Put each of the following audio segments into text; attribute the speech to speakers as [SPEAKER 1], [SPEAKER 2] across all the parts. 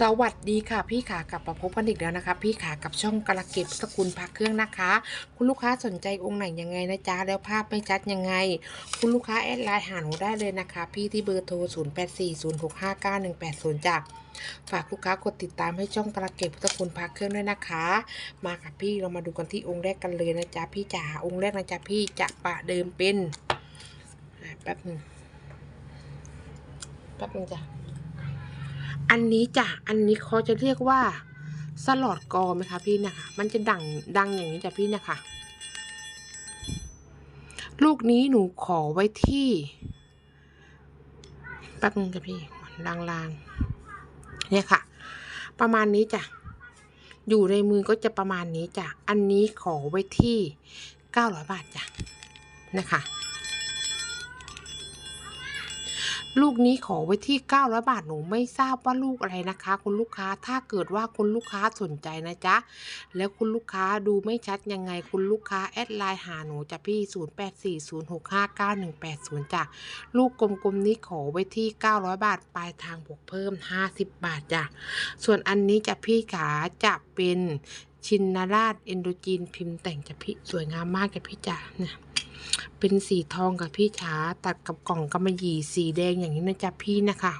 [SPEAKER 1] สวัสดีค่ะพี่ขากลับมาพบกันอีกแล้วนะคะ พี่ขากับช่องกระเก็บสกุลพักเครื่องนะคะ คุณลูกค้าสนใจองค์ไหนยังไงนะจ๊ะแล้วภาพไม่ชัดยังไง คุณลูกค้าแอดไลน์หาหนูได้เลยนะคะ พี่ที่เบอร์โทร 0 8 4 0 6 5 9 1 8 0จ้ะฝากลูกค้ากดติดตามให้ช่องกระเก็บสกุลพักเครื่องด้วยนะคะ มาค่ะพี่เรามาดูกันที่องค์แรกกันเลยนะจ๊ะพี่จ๋าองค์แรกนะจ๊ะพี่จะปะเดิมเป็นแป๊บหนึงแป๊บหนึงจ้ะ อันนี้จ้ะ อันนี้เขาจะเรียกว่าสลอดกอไหมคะพี่นะคะ มันจะดังดังอย่างนี้จ้ะพี่นะคะ ลูกนี้หนูขอไว้ที่แป๊บนึงจ้ะพี่ลางๆ เนี่ยค่ะ ประมาณนี้จ้ะ อยู่ในมือก็จะประมาณนี้จ้ะ อันนี้ขอไว้ที่เก้าร้อยบาทจ้ะ นะคะ ลูกนี้ขอไว้ที่ 900 บาทหนูไม่ทราบว่าลูกอะไรนะคะ คุณลูกค้าถ้าเกิดว่าคุณลูกค้าสนใจนะจ๊ะ แล้วคุณลูกค้าดูไม่ชัดยังไงคุณลูกค้าแอดไลน์หาหนูจะพี่ 0840659180จ้ะลูกกลมๆนี้ขอไว้ที่ 900 บาทปลายทางบวกเพิ่ม 50 บาทจ้ะส่วนอันนี้จะพี่ขาจะเป็นชินนาราชเอนโดจีนพิมพ์แต่งจะพี่สวยงามมากจ้ะพี่จ๋าเนี่ย เป็นสีทองกับพี่ช้าตัดกับกล่องกำมะหยี่สีแดงอย่างนี้นะจ๊ะพี่นะคะ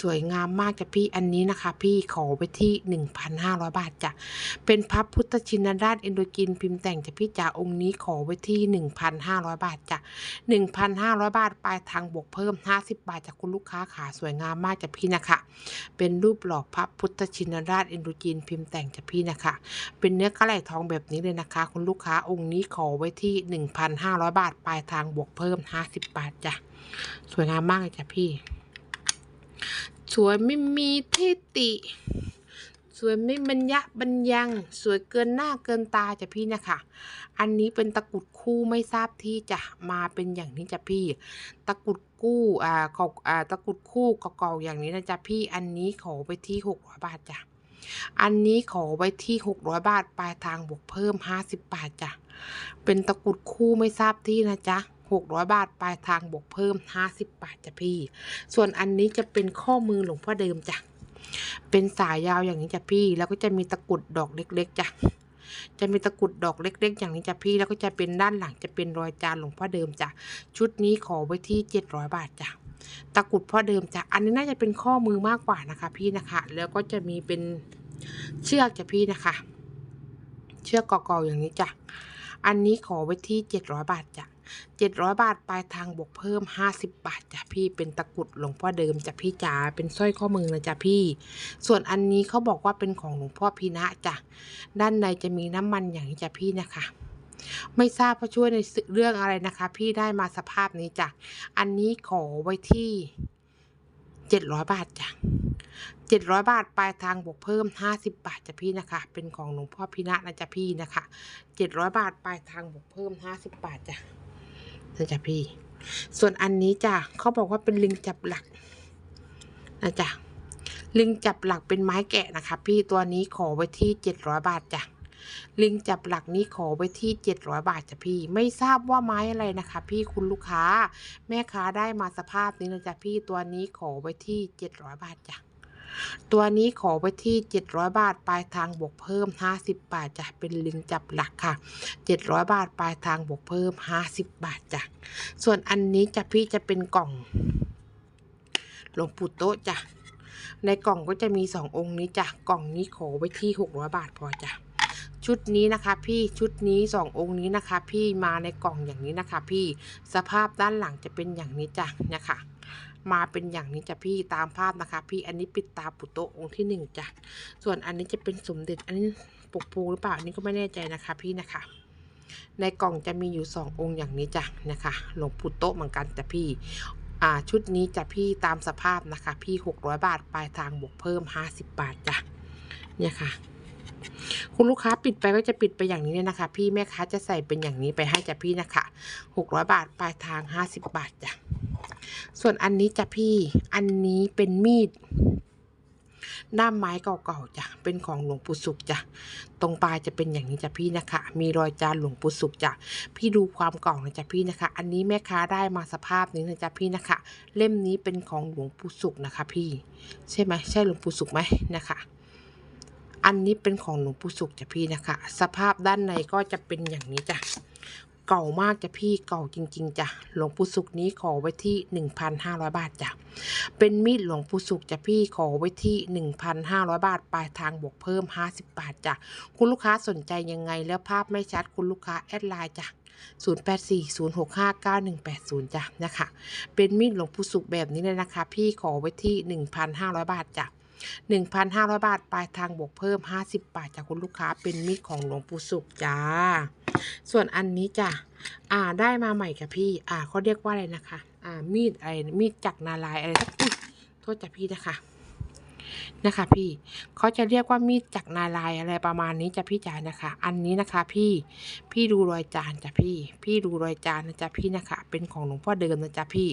[SPEAKER 1] สวยงามมากจ้ะพี่อันนี้นะคะ พี่ขอไปที่ 1,500 บาทจ้ะเป็นพับพุทธชินราชเอนโดจินพิมพ์แต่งจ้ะพี่จ๋าองค์นี้ขอไว้ที่ 1,500 บาทจ้ะ1,500 บาทปลายทางบวกเพิ่ม 50 บาทจากคุณลูกค้าขาสวยงามมากจ้ะพี่นะคะ เป็นรูปหล่อพับพุทธชินราชเอนโดจินพิมพ์แต่งจ้ะพี่นะคะ เป็นเนื้อกระไหล่ทองแบบนี้เลยนะคะ คุณลูกค้าองค์นี้ขอไว้ที่ 1,500 บาทปลายทางบวกเพิ่ม 50 บาทจ้ะสวยงามมากเลยจ้ะพี่ สวยไม่มีทิติสวยไม่บรรยะบรรยัง สวยเกินหน้าเกินตาจ้ะพี่นะคะ อันนี้เป็นตะกุดคู่ไม่ทราบที่จะมาเป็นอย่างนี้จ้ะพี่ ตะกุดกู้อ่าเกาอ่าตะกุดคู่เก่าๆอย่างนี้นะจ๊ะพี่ อันนี้ขอไปที่600บาทจ้ะ อันนี้ขอไว้ที่600บาทปลายทางบวกเพิ่ม50บาทจ้ะ เป็นตะกุดคู่ไม่ทราบที่นะจ๊ะ 600 บาท ปลายทางบวกเพิ่ม 50 บาทจ้ะพี่ ส่วนอันนี้จะเป็นข้อมือหลวงพ่อเดิมจ้ะ เป็นสายยาวอย่างนี้จ้ะพี่ แล้วก็จะมีตะกรุดดอกเล็ก ๆจ้ะ จะมีตะกรุดดอกเล็ก ๆ อย่างนี้จ้ะพี่ แล้วก็จะเป็นด้านหลังจะเป็นรอยจานหลวงพ่อเดิมจ้ะ ชุดนี้ขอไว้ที่ 700 บาทจ้ะ ตะกรุดพ่อเดิมจ้ะ อันนี้น่าจะเป็นข้อมือมากกว่านะคะ พี่นะคะ แล้วก็จะมีเป็นเชือกจ้ะพี่นะคะ เชือกก่าๆอย่างนี้จ้ะ อันนี้ขอไว้ที่ 700 บาทจ้ะ 700 บาทปลายทางบวกเพิ่ม 50 บาทจ้ะพี่เป็นตะกุดหลวงพ่อเดิมจ้ะพี่จ๋าเป็นสร้อยข้อมือนะจ้ะพี่ ส่วนอันนี้เขาบอกว่าเป็นของหลวงพ่อพีนะจ้ะด้านในจะมีน้ำมันอย่างนี้จ้ะพี่นะคะไม่ทราบว่าช่วยในเรื่องอะไรนะคะ พี่ได้มาสภาพนี้จ้ะ อันนี้ขอไว้ที่700บาทจ้ะ700บาทปลายทางบวกเพิ่ม50บาทจ้ะพี่นะคะ เป็นของหลวงพ่อพินะนะจ๊ะพี่นะคะ700บาทปลายทางบวกเพิ่ม50บาทจ้ะ นะจ๊ะพี่ ส่วนอันนี้จ้ะเขาบอกว่าเป็นลิงจับหลักนะจ๊ะลิงจับหลักเป็นไม้แกะนะคะพี่ตัวนี้ขอไว้ที่700บาทจ้ะลิงจับหลักนี้ขอไว้ที่700บาทจ้ะพี่ ไม่ทราบว่าไม้อะไรนะคะ พี่คุณลูกค้า แม่ค้าได้มาสภาพนี้นะจ๊ะพี่ตัวนี้ขอไว้ที่700บาทจ้ะ ตัวนี้ขอไว้ที่ 700 บาทปลายทางบวกเพิ่ม 50 บาทจ้ะเป็นลิงจับหลักค่ะ 700 บาทปลายทางบวกเพิ่ม 50 บาทจ้ะส่วนอันนี้จะพี่จะเป็นกล่องหลวงปู่โต๊ะจ้ะในกล่องก็จะมี 2 องค์นี้จ้ะกล่องนี้ขอไว้ที่ 600 บาทพอจ้ะชุดนี้นะคะพี่ชุดนี้สององค์นี้นะคะ พี่มาในกล่องอย่างนี้นะคะ พี่สภาพด้านหลังจะเป็นอย่างนี้จ้ะเนี่ยค่ะ มาเป็นอย่างนี้จ้ะพี่ตามภาพนะคะ พี่อันนี้ปิดตาปุโตองค์ที่หนึ่งจ้ะส่วนอันนี้จะเป็นสมเด็จอันนี้ปกปูหรือเปล่าอันนี้ก็ไม่แน่ใจนะคะ พี่นะคะ ในกล่องจะมีอยู่สององค์อย่างนี้จ้ะนะคะหลวงปู่โตเหมือนกันจ้ะพี่อ่าชุดนี้จะพี่ตามสภาพนะคะ พี่ 600 บาทปลายทางบวกเพิ่ม 50 บาทจ้ะเนี่ยค่ะ คุณลูกค้าปิดไปก็จะปิดไปอย่างนี้เลยนะคะ พี่แม่ค้าจะใส่เป็นอย่างนี้ไปให้จ้ะพี่นะคะ 600 บาทปลายทาง 50 บาทจ้ะ ส่วนอันนี้จ้ะพี่ อันนี้เป็นมีดด้ามไม้เก่าๆจ้ะ เป็นของหลวงปู่สุขจ้ะ ตรงปลายจะเป็นอย่างนี้จ้ะพี่นะคะ มีรอยจานหลวงปู่สุขจ้ะ พี่ดูความเก่านะจ้ะพี่นะคะ อันนี้แม่ค้าได้มาสภาพนี้นะจ๊ะพี่นะคะ เล่มนี้เป็นของหลวงปู่สุขนะคะ พี่ ใช่ไหมใช่หลวงปู่สุขไหมนะคะ อันนี้เป็นของหลวงปู่สุขจ้ะพี่นะคะ สภาพด้านในก็จะเป็นอย่างนี้จ้ะ เก่ามากจ้ะพี่เก่าจริง ๆจ้ะหลวงปู่สุขนี้ขอไว้ที่ 1,500 บาทจ้ะเป็นมีดหลวงปู่สุขจ้ะพี่ขอไว้ที่ 1,500 บาทปลายทางบวกเพิ่ม 50 บาทจ้ะคุณลูกค้าสนใจยังไงแล้วภาพไม่ชัดคุณลูกค้าแอดไลน์จ้ะ0840659180จ้ะนะคะเป็นมีดหลวงปู่สุขแบบนี้เลยนะคะ พี่ขอไว้ที่ 1,500 บาทจ้ะ1,500 บาท ปลายทางบวกเพิ่ม 50 บาทจากคุณลูกค้าเป็นมีดของหลวงปู่สุขจ้า ส่วนอันนี้จ้ะอ่าได้มาใหม่กับพี่ อ่าเขาเรียกว่าอะไรนะคะ อ่ามีดอะไรมีดจักรนาลายอะไรสักโทษจ้ะพี่นะคะ นะคะพี่เขาจะเรียกว่ามีดจักรนาลายอะไรประมาณนี้จ้ะพี่จ๋านะคะ อันนี้นะคะพี่พี่ดูรอยจานจ้ะพี่ พี่ดูรอยจานนะจ๊ะพี่นะคะ เป็นของหลวงพ่อเดิมนะจ๊ะพี่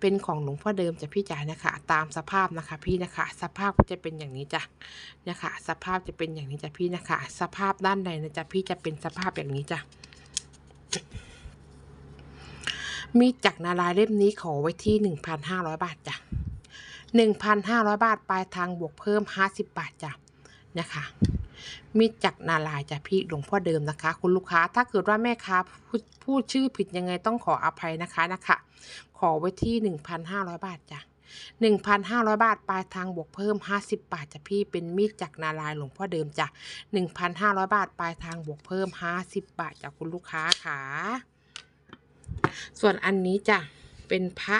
[SPEAKER 1] เป็นของหลวงพ่อเดิมจ้ะพี่จ๋านะคะ ตามสภาพนะคะ พี่นะคะ สภาพก็จะเป็นอย่างนี้จ้ะนะคะ สภาพจะเป็นอย่างนี้จ้ะพี่นะคะ สภาพด้านในนะจ๊ะพี่จะเป็นสภาพอย่างนี้จ้ะมีดจักรนาลายเล่มนี้ขอไว้ที่ 1,500 บาทจ้ะ 1,500 บาทปลายทางบวกเพิ่ม 50 บาทจ้ะนะคะมีดจักรนาลายจ้ะพี่หลวงพ่อเดิมนะคะ คุณลูกค้าถ้าเกิดว่าแม่ค้าพูดชื่อผิดยังไงต้องขออภัยนะคะนะคะ ขอไว้ที่ 1,500 บาทจ้ะ1,500 บาทปลายทางบวกเพิ่ม 50 บาทจ้ะพี่เป็นมีดจักรนาลายหลวงพ่อเดิมจ้ะ1,500 บาทปลายทางบวกเพิ่ม 50 บาทจากคุณลูกค้าค่ะส่วนอันนี้จ้ะเป็นพระ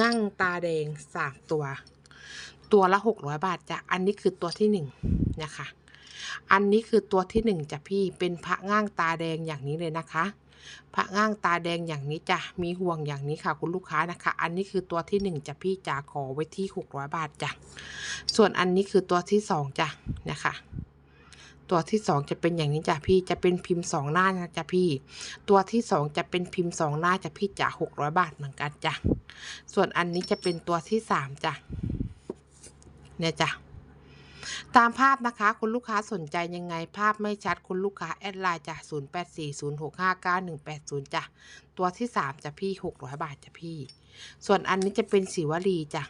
[SPEAKER 1] งั่งตาแดงสามตัว ตัวละ600บาทจ้ะอันนี้คือตัวที่หนึ่งนะคะ อันนี้คือตัวที่หนึ่งจ้ะพี่เป็นพระง่างตาแดงอย่างนี้เลยนะคะ พระง่างตาแดงอย่างนี้จ้ะมีห่วงอย่างนี้ค่ะคุณลูกค้านะคะ อันนี้คือตัวที่หนึ่งจ้ะพี่จ๋าขอไว้ที่600บาทจ้ะส่วนอันนี้คือตัวที่สองจ้ะนะคะ ตัวที่สองจะเป็นอย่างนี้จ้ะพี่จะเป็นพิมพ์สองหน้านะจ้ะพี่ ตัวที่สองจะเป็นพิมพ์สองหน้าจ้ะพี่จ๋าหกร้อยบาทเหมือนกันจ้ะส่วนอันนี้จะเป็นตัวที่สามจ้ะเนี่ยจ้ะตามภาพนะคะคุณลูกค้าสนใจยังไงภาพไม่ชัดคุณลูกค้าแอดไลน์จ้ะศูนย์แปดสี่ศูนย์หกห้าเก้าหนึ่งแปดศูนย์จ้ะตัวที่สามจ้ะพี่หกร้อยบาทจ้ะพี่ ส่วนอันนี้จะเป็นสีวลีจ้ะ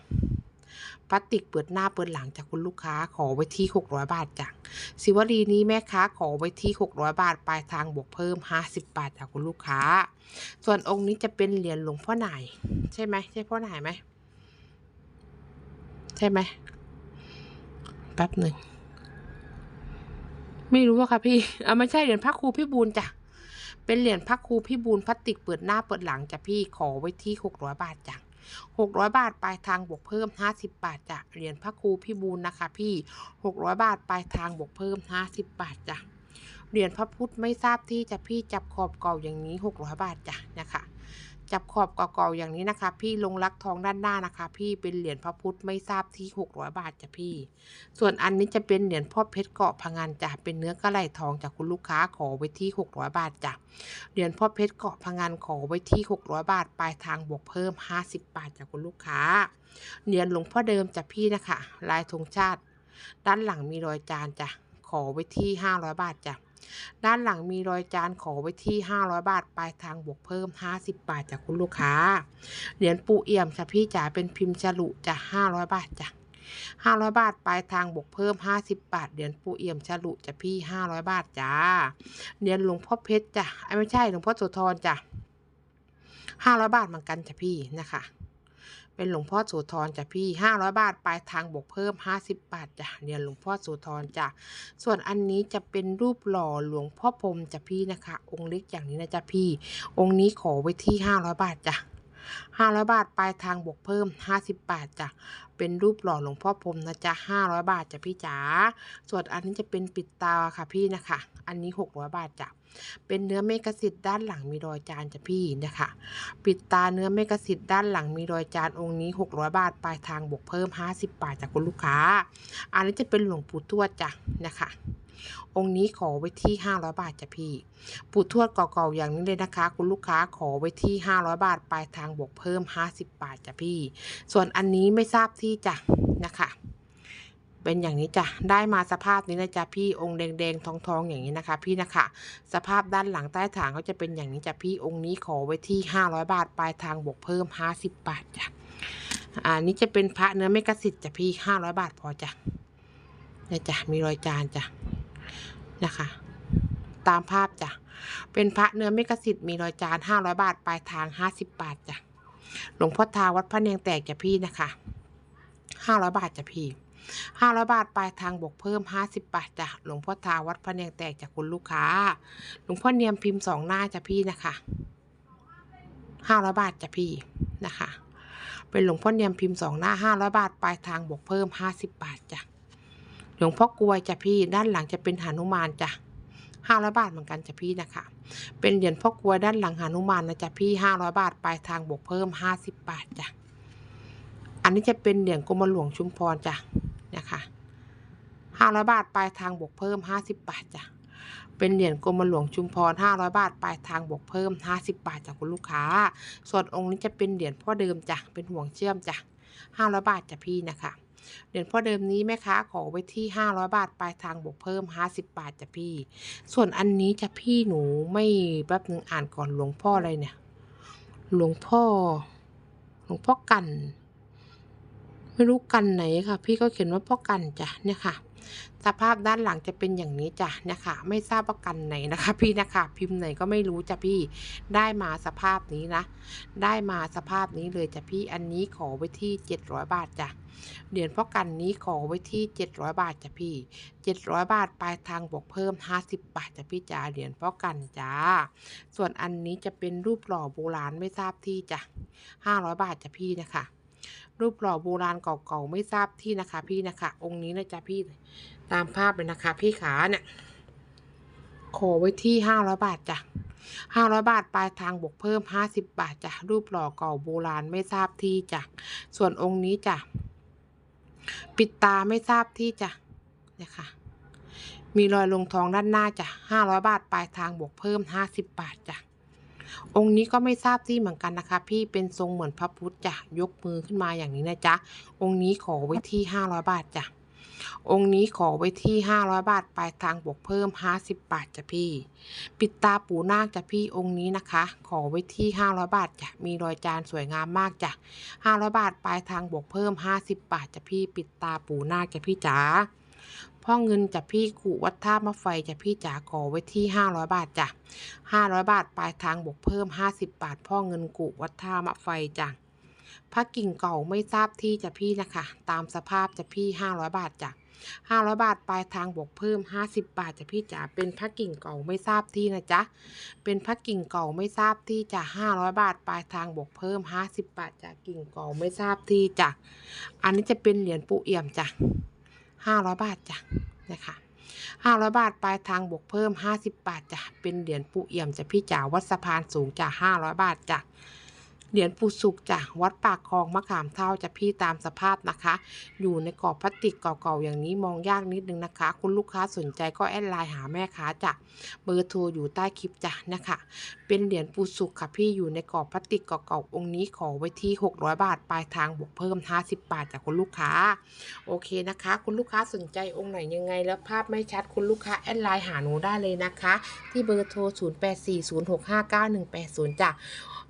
[SPEAKER 1] พลาสติกเปิดหน้าเปิดหลังจากคุณลูกค้าขอไว้ที่หกร้อยบาทจ้ะสิวลีนี้แม่ค้าขอไว้ที่ 600 บาท ปลายทางบวกเพิ่ม 50 บาทจากคุณลูกค้า ส่วนองค์นี้จะเป็นเหรียญหลวงพ่อหนายใช่ไหมใช่พ่อหนายไหมใช่ไหมแป๊บหนึ่งไม่รู้อะค่ะพี่เอะไม่ใช่เหรียญพระครูพี่บูลจ้ะเป็นเหรียญพระครูพี่บูลพลาสติกเปิดหน้าเปิดหลังจ้ะพี่ขอไว้ที่600บาทจ้ะ 600 บาทปลายทางบวกเพิ่ม 50 บาทจ้ะเหรียญพระครูพี่บูลนะคะ พี่ 600 บาทปลายทางบวกเพิ่ม 50 บาทจ้ะเหรียญพระพุทธไม่ทราบที่จะพี่จับขอบเก่าอย่างนี้ 600 บาทจ้ะนะคะ จับขอบเก่าๆอย่างนี้นะคะ พี่ลงรักทองด้านหน้านะคะ พี่เป็นเหรียญพระพุทธไม่ทราบที่ 600 บาทจ้ะพี่ ส่วนอันนี้จะเป็นเหรียญพ่อเพชรเกาะพังงานจ้ะเป็นเนื้อกระไหลทองจากคุณลูกค้าขอไว้ที่ 600 บาทจ้ะเหรียญพ่อเพชรเกาะพังงานขอไว้ที่ 600 บาทปลายทางบวกเพิ่ม 50 บาทจากคุณลูกค้าเหรียญหลวงพ่อเดิมจ้ะพี่นะคะ ลายธงชาติ ด้านหลังมีรอยจานจ้ะขอไว้ที่ 500 บาทจ้ะ ด้านหลังมีรอยจานขอไว้ที่ 500 บาท ปลายทางบวกเพิ่ม 50 บาทจากคุณลูกค้า เหรียญปูเอี่ยมจ้ะพี่จ๋าเป็นพิมพ์ฉลุจ้ะ500 บาทจ้ะ500 บาท ปลายทางบวกเพิ่ม 50 บาท เหรียญปูเอี่ยมฉลุจ้ะพี่ 500 บาทจ้า เหรียญหลวงพ่อเพชรจ้ะไอไม่ใช่หลวงพ่อโสธรจ้ะ500 บาทเหมือนกันจ้ะพี่นะคะ เป็นหลวงพ่อโสธรจ้ะพี่ 500 บาทปลายทางบวกเพิ่ม 50 บาทจ้ะเรียญหลวงพ่อโสธรจ้ะส่วนอันนี้จะเป็นรูปหล่อหลวงพ่อพรมจ้ะพี่นะคะ องค์เล็กอย่างนี้นะจ้ะพี่ องค์นี้ขอไว้ที่ 500 บาทจ้ะ500บาทปลายทางบวกเพิ่ม50บาทจ้ะ เป็นรูปหล่อหลวงพ่อพรมนะจ๊ะ500บาทจ้ะพี่จ๋า ส่วนอันนี้จะเป็นปิดตาค่ะพี่นะคะ อันนี้600บาทจ้ะ เป็นเนื้อเมกะสิทธิ์ด้านหลังมีรอยจานจ้ะพี่นะคะปิดตาเนื้อเมกะสิทธิ์ด้านหลังมีรอยจานองค์นี้ 600 บาทปลายทางบวกเพิ่ม 50 บาทจากคุณลูกค้า อันนี้จะเป็นหลวงปู่ทวดจ้ะนะคะองค์นี้ขอไว้ที่ 500 บาทจ้ะพี่ ปู่ทวดเก่าๆอย่างนี้เลยนะคะ คุณลูกค้าขอไว้ที่ 500 บาทปลายทางบวกเพิ่ม 50 บาทจ้ะพี่ ส่วนอันนี้ไม่ทราบที่จ้ะนะคะ เป็นอย่างนี้จ้ะได้มาสภาพนี้นะจ๊ะพี่องค์แดงๆทองๆอย่างนี้นะคะ พี่นะคะ สภาพด้านหลังใต้ฐานก็จะเป็นอย่างนี้จ้ะพี่องค์นี้ขอไว้ที่ 500 บาทปลายทางบวกเพิ่ม 50 บาทจ้ะอ่านี่จะเป็นพระเนื้อเมกะสิทธิ์จ้ะพี่ 500 บาทพอจ้ะนี่ยจ้ะมีรอยจานจ้ะนะคะ ตามภาพจ้ะเป็นพระเนื้อเมกะสิทธิ์มีรอยจาน500 บาทปลายทาง 50 บาทจ้ะหลวงพ่อทาวัดพระเนียงแตกจ้ะพี่นะคะ 500 บาทจ้ะพี่ ห้าร้อยบาทปลายทางบวกเพิ่มห้าสิบบาทจ้ะหลวงพ่อทาวัดพระเนียงแตกจากคุณลูกค้า หลวงพ่อเนียมพิมพ์สองหน้าจ้ะพี่นะคะห้าร้อยบาทจ้ะพี่นะคะ เป็นหลวงพ่อเนียมพิมพ์สองหน้าห้าร้อยบาทปลายทางบวกเพิ่มห้าสิบบาทจ้ะหลวงพ่อกลวยจ้ะพี่ด้านหลังจะเป็นหานุมานจ้ะห้าร้อยบาทเหมือนกันจ้ะพี่นะคะ เป็นเหรียญพ่อกลวยด้านหลังหานุมานนะจ้ะพี่ห้าร้อยบาทปลายทางบวกเพิ่มห้าสิบบาทจ้ะ อันนี้จะเป็นเหรียญกรมหลวงชุมพรจ้ะนะคะห้าร้อยบาทปลายทางบวกเพิ่มห้าสิบบาทจ้ะเป็นเหรียญกรมหลวงชุมพรห้าร้อยบาทปลายทางบวกเพิ่มห้าสิบบาทจากคุณลูกค้า ส่วนองค์นี้จะเป็นเหรียญพ่อเดิมจ้ะเป็นห่วงเชื่อมจ้ะห้าร้อยบาทจ้ะพี่นะคะเหรียญพ่อเดิมนี้แม่ค้าขอไว้ที่ห้าร้อยบาทปลายทางบวกเพิ่มห้าสิบบาทจ้ะพี่ ส่วนอันนี้จะพี่หนูไม่แป๊บนึงอ่านก่อนหลวงพ่ออะไรเนี่ย หลวงพ่อ หลวงพ่อกัน ไม่รู้กันไหนค่ะ พี่ก็เขียนว่าพ่อกันจ้ะเนี่ยค่ะ สภาพด้านหลังจะเป็นอย่างนี้จ้ะเนี่ยค่ะ ไม่ทราบว่ากันไหนนะคะ พี่นะคะพิมพ์ไหนก็ไม่รู้จ้ะพี่ได้มาสภาพนี้นะ ได้มาสภาพนี้เลยจ้ะพี่อันนี้ขอไว้ที่เจ็ดร้อยบาทจ้ะเหรียญพ่อกันนี้ขอไว้ที่เจ็ดร้อยบาทจ้ะพี่เจ็ดร้อยบาทปลายทางบวกเพิ่มห้าสิบบาทจ้ะพี่จ้าเหรียญพ่อกันจ้า ส่วนอันนี้จะเป็นรูปหล่อโบราณไม่ทราบที่จ้ะห้าร้อยบาทจ้ะพี่นะคะ รูปหล่อโบราณเก่าๆไม่ทราบที่นะคะพี่นะคะ องค์นี้นะจ๊ะพี่ตามภาพเลยนะคะ พี่ขาเนี่ยขอไว้ที่ห้าร้อยบาทจ้ะห้าร้อยบาทปลายทางบวกเพิ่มห้าสิบบาทจ้ะรูปหล่อเก่าโบราณไม่ทราบที่จ้ะส่วนองค์นี้จ้ะปิดตาไม่ทราบที่จ้ะเนี่ยค่ะมีรอยลงทองด้านหน้าจ้ะห้าร้อยบาทปลายทางบวกเพิ่มห้าสิบบาทจ้ะ องค์นี้ก็ไม่ทราบที่เหมือนกันนะคะ พี่เป็นทรงเหมือนพระพุทธจ้ะยกมือขึ้นมาอย่างนี้นะจ๊ะ องค์นี้ขอไว้ที่ห้าร้อยบาทจ้ะ องค์นี้ขอไว้ที่ห้าร้อยบาทปลายทางบวกเพิ่มห้าสิบบาทจ้ะพี่ ปิดตาปูนาคจ้ะพี่องค์นี้นะคะ ขอไว้ที่ห้าร้อยบาทจ้ะ มีรอยจานสวยงามมากจ้ะห้าร้อยบาทปลายทางบวกเพิ่มห้าสิบบาทจ้ะพี่ ปิดตาปูนาคจ้ะพี่จ๋า พ่อเงินจากพี่กุวัดท่ามะไฟจากพี่จ๋าขอไว้ที่ห้าร้อยบาทจ้ะห้าร้อยบาทปลายทางบวกเพิ่มห้าสิบบาท พ่อเงินกุวัดท่ามะไฟจ้ะพระกิ่งเก่าไม่ทราบที่จะพี่นะคะ ตามสภาพจะพี่ห้าร้อยบาทจ้ะห้าร้อยบาทปลายทางบวกเพิ่มห้าสิบบาทจะพี่จ๋าเป็นพระกิ่งเก่าไม่ทราบที่นะจ๊ะเป็นพระกิ่งเก่าไม่ทราบที่จะห้าร้อยบาทปลายทางบวกเพิ่มห้าสิบบาทจ้ะกิ่งเก่าไม่ทราบที่จ้ะอันนี้จะเป็นเหรียญปูเอี่ยมจ้ะ ห้าร้อยบาทจ้ะนะคะห้าร้อยบาทปลายทางบวกเพิ่มห้าสิบบาทจ้ะเป็นเหรียญปูเอี่ยมจะพี่จ๋าวัดสะพานสูงจ้ะห้าร้อยบาทจ้ะเหรียญปูสุกจ้ะวัดปากคลองมะขามเท่าจะพี่ตามสภาพนะคะ อยู่ในกรอบพลาสติกเก่าๆอย่างนี้มองยากนิดนึงนะคะ คุณลูกค้าสนใจก็แอดไลน์หาแม่ค้าจ้ะเบอร์โทรอยู่ใต้คลิปจ้ะนะคะเป็นเหรียญปูสุกค่ะพี่อยู่ในกรอบพลาสติกเก่าๆองค์นี้ขอไว้ที่ 600 บาท ปลายทางบวกเพิ่ม 50 บาทจากคุณลูกค้า โอเคนะคะ คุณลูกค้าสนใจองค์ไหนยังไง แล้วภาพไม่ชัดคุณลูกค้าแอดไลน์หาหนูได้เลยนะคะ ที่เบอร์โทร 0840659180จ้ะ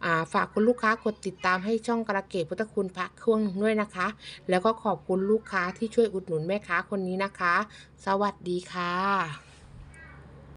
[SPEAKER 1] อ่าฝากคุณลูกค้ากดติดตามให้ช่องกระเกตพุทธคุณพระเครื่องด้วยนะคะ แล้วก็ขอบคุณลูกค้าที่ช่วยอุดหนุนแม่ค้าคนนี้นะคะ สวัสดีค่ะ